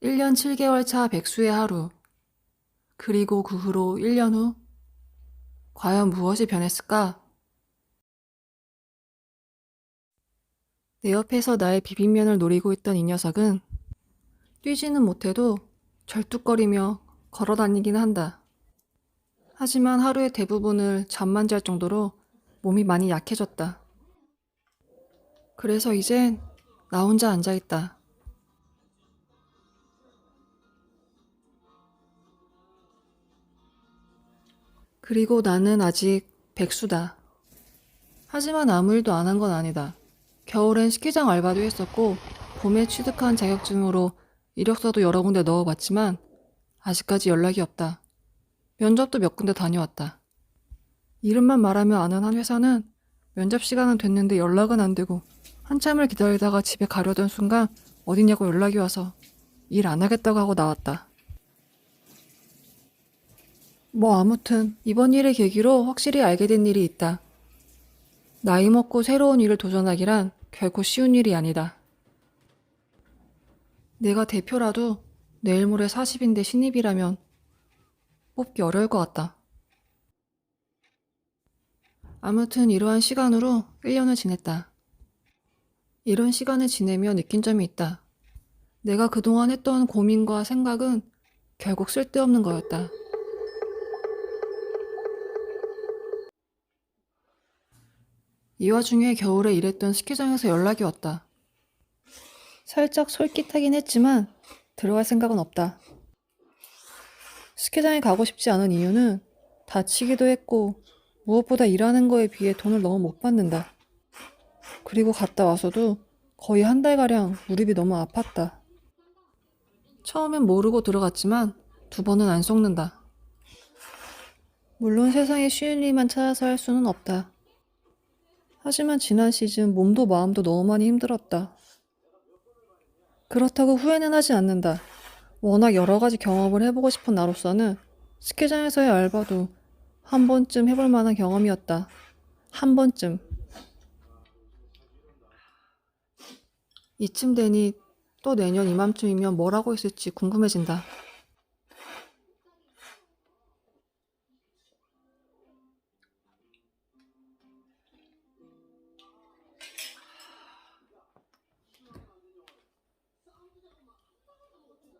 1년 7개월 차 백수의 하루. 그리고 그 후로 1년 후. 과연 무엇이 변했을까? 내 옆에서 나의 비빔면을 노리고 있던 이 녀석은 뛰지는 못해도 절뚝거리며 걸어 다니긴 한다. 하지만 하루의 대부분을 잠만 잘 정도로 몸이 많이 약해졌다. 그래서 이젠 나 혼자 앉아있다. 그리고 나는 아직 백수다. 하지만 아무 일도 안 한 건 아니다. 겨울엔 스키장 알바도 했었고, 봄에 취득한 자격증으로 이력서도 여러 군데 넣어봤지만, 아직까지 연락이 없다. 면접도 몇 군데 다녀왔다. 이름만 말하며 아는 한 회사는 면접 시간은 됐는데 연락은 안 되고, 한참을 기다리다가 집에 가려던 순간 어디냐고 연락이 와서 일 안 하겠다고 하고 나왔다. 뭐 아무튼 이번 일을 계기로 확실히 알게 된 일이 있다. 나이 먹고 새로운 일을 도전하기란 결코 쉬운 일이 아니다. 내가 대표라도 내일 모레 40인데 신입이라면 뽑기 어려울 것 같다. 아무튼 이러한 시간으로 1년을 지냈다. 이런 시간을 지내며 느낀 점이 있다. 내가 그동안 했던 고민과 생각은 결국 쓸데없는 거였다. 이 와중에 겨울에 일했던 스키장에서 연락이 왔다. 살짝 솔깃하긴 했지만 들어갈 생각은 없다. 스키장에 가고 싶지 않은 이유는 다치기도 했고 무엇보다 일하는 거에 비해 돈을 너무 못 받는다. 그리고 갔다 와서도 거의 한 달가량 무릎이 너무 아팠다. 처음엔 모르고 들어갔지만 두 번은 안 속는다. 물론 세상에 쉬운 일만 찾아서 할 수는 없다. 하지만 지난 시즌 몸도 마음도 너무 많이 힘들었다. 그렇다고 후회는 하지 않는다. 워낙 여러 가지 경험을 해보고 싶은 나로서는 스키장에서의 알바도 한 번쯤 해볼 만한 경험이었다. 한 번쯤. 이쯤 되니 또 내년 이맘쯤이면 뭘 하고 있을지 궁금해진다.